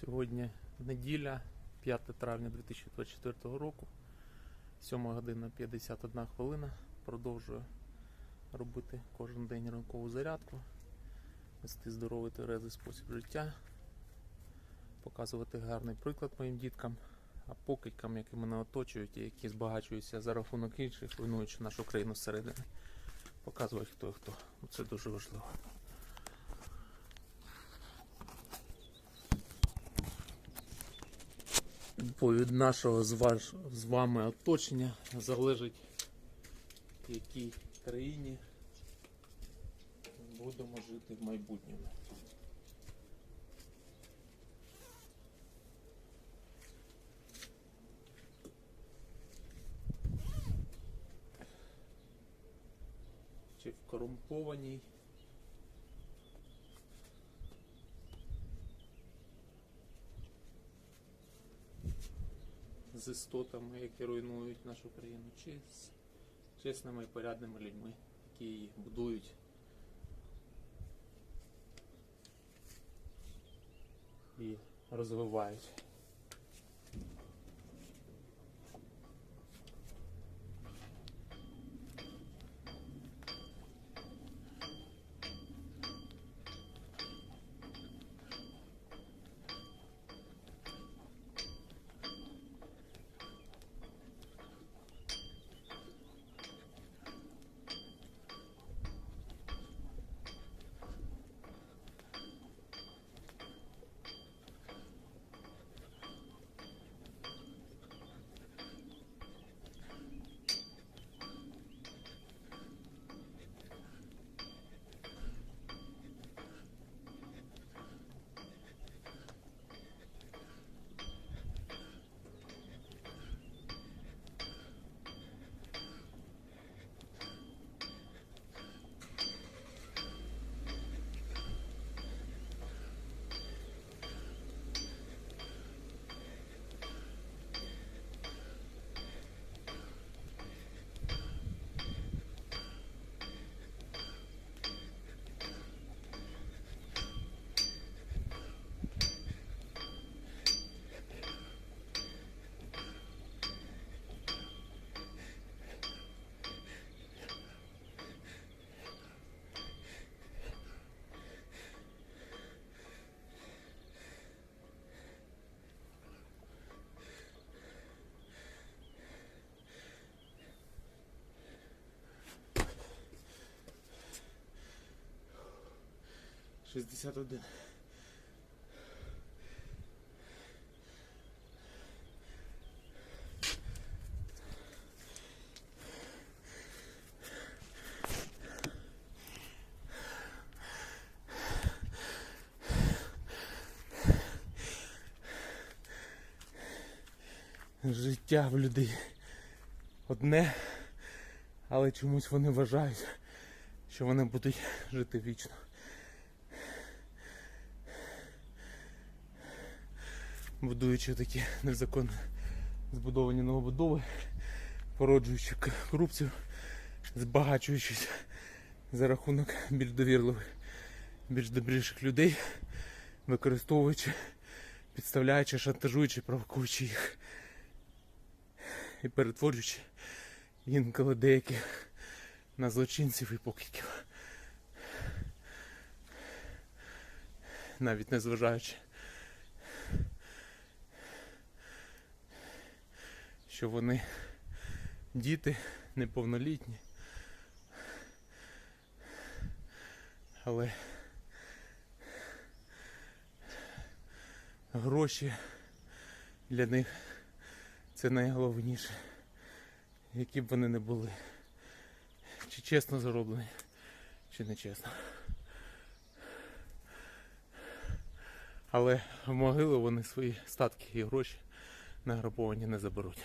Сьогодні неділя, 5 травня 2024 року, 7 година 51 хвилина. Продовжую робити кожен день ранкову зарядку, вести здоровий тверезий спосіб життя, показувати гарний приклад моїм діткам, а покидькам, які мене оточують і які збагачуються за рахунок інших, руйнуючи нашу країну зсередини. Показувати хто і хто. Це дуже важливо. Бо від нашого з, ваш, з вами оточення залежить, в якій країні будемо жити в майбутньому. Чи в корумпованій з істотами, які руйнують нашу країну, чи з чесними і порядними людьми, які її будують. І розвивають. Шістдесят один. Життя в людей одне, але чомусь вони вважають, що вони будуть жити вічно. Будуючи такі незаконно збудовані новобудови, породжуючи корупцію, збагачуючись за рахунок більш довірливих, більш добріших людей, використовуючи, підставляючи, шантажуючи, провокуючи їх і перетворюючи інколи деяких на злочинців і покидьків. Навіть не зважаючи, що вони діти неповнолітні. Але гроші для них це найголовніше, які б вони не були. Чи чесно зароблені, чи не чесно. Але в могилу вони свої статки і гроші награбовані не заберуть.